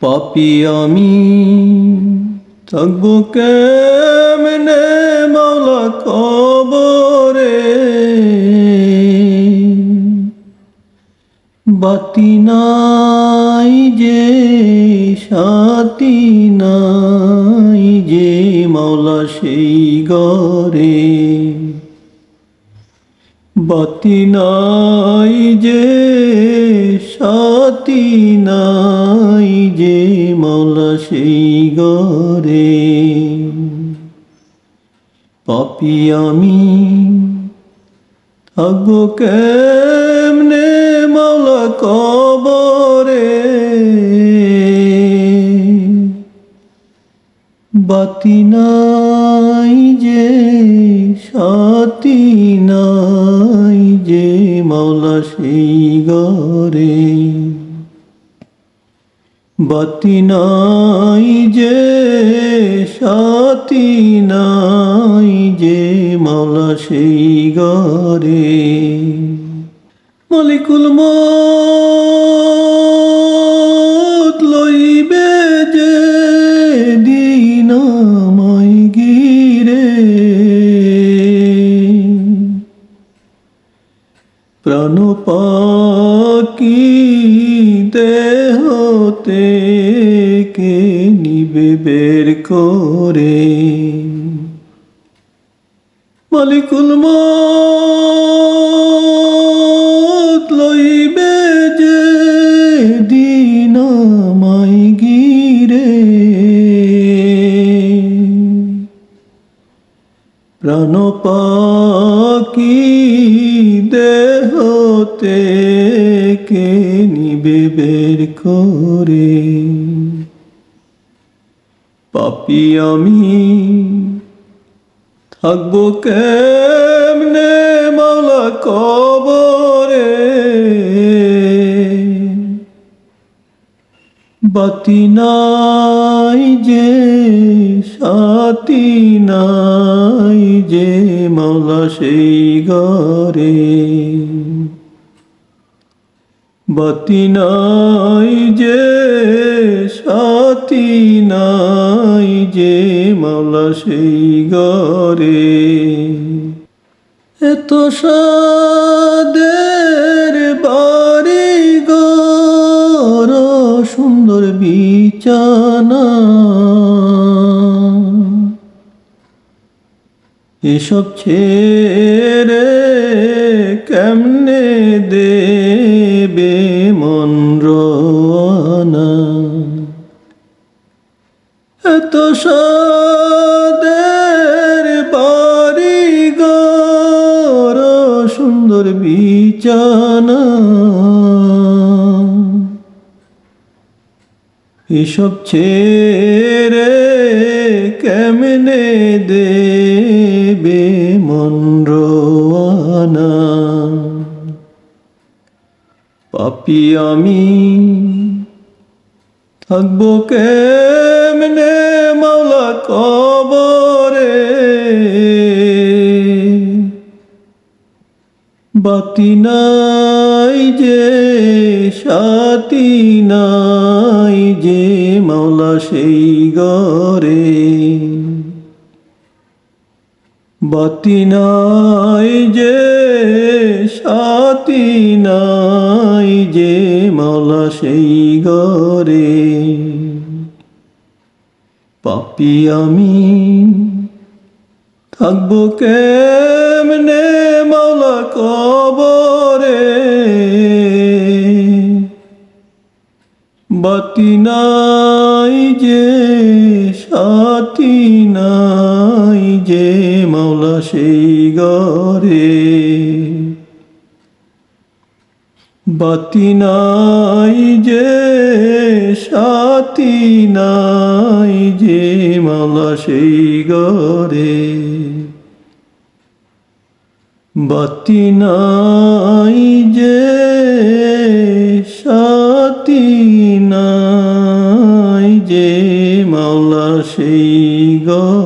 পাপি আমি, থাকব কেমনে মাওলা কবরে? বাতি নাই যে, সাতি নাই যে, মাওলা সেই গরে বাতি নাই যে সাতি সেই গরে পাপি আমি থাকব কেমনে মাওলা কবরে? বাতি নাই যে সাতি নাই যে মাওলা সেই গরে বাতি নাই যে সাতি নাই যে মাওলা সেই গরে মালিকুল মত লইবে যে, দিন আমায় গিরে প্রাণ পাকি কে নিবে বের করে? মালিকুল লইবে যে দিন আমায় গিরে। প্রাণ পাকি দেহতে কে নিবে বের করে। পাপি আমি থাকব কেমনে মাওলা কবরে? বাতি নাই যে, সাতি নাই যে মাওলা সেই ঘরে। বাতি নাই যে সাতি নাই যে, মাওলা সেই ঘরে। এত সাদের বাড়ি গর সুন্দর বিছানা। এসব ছেড়ে কেমনে দেবে মন এত সাদের বাড়ি গর সুন্দর বিছানা। এসব ছেড়ে কেমনে দেবে মন রানা পাপি আমি। থাকব কেমনে মাওলা কবরে? বাতি নাই যে, সাতি নাই যে, মাওলা সেই গরে বাতি নাই যে, সাতি নাই যে মাওলা সেই গরে পাপি আমি থাকব কেমনে মাওলা কবরে? বাতি নাই যে সাথী নাই যে সেই গরে বাতি নাই যে সাতি নাই যে মালা সেই গরে বাতি নাই যে সাতি নাই যে মালা সেই গরে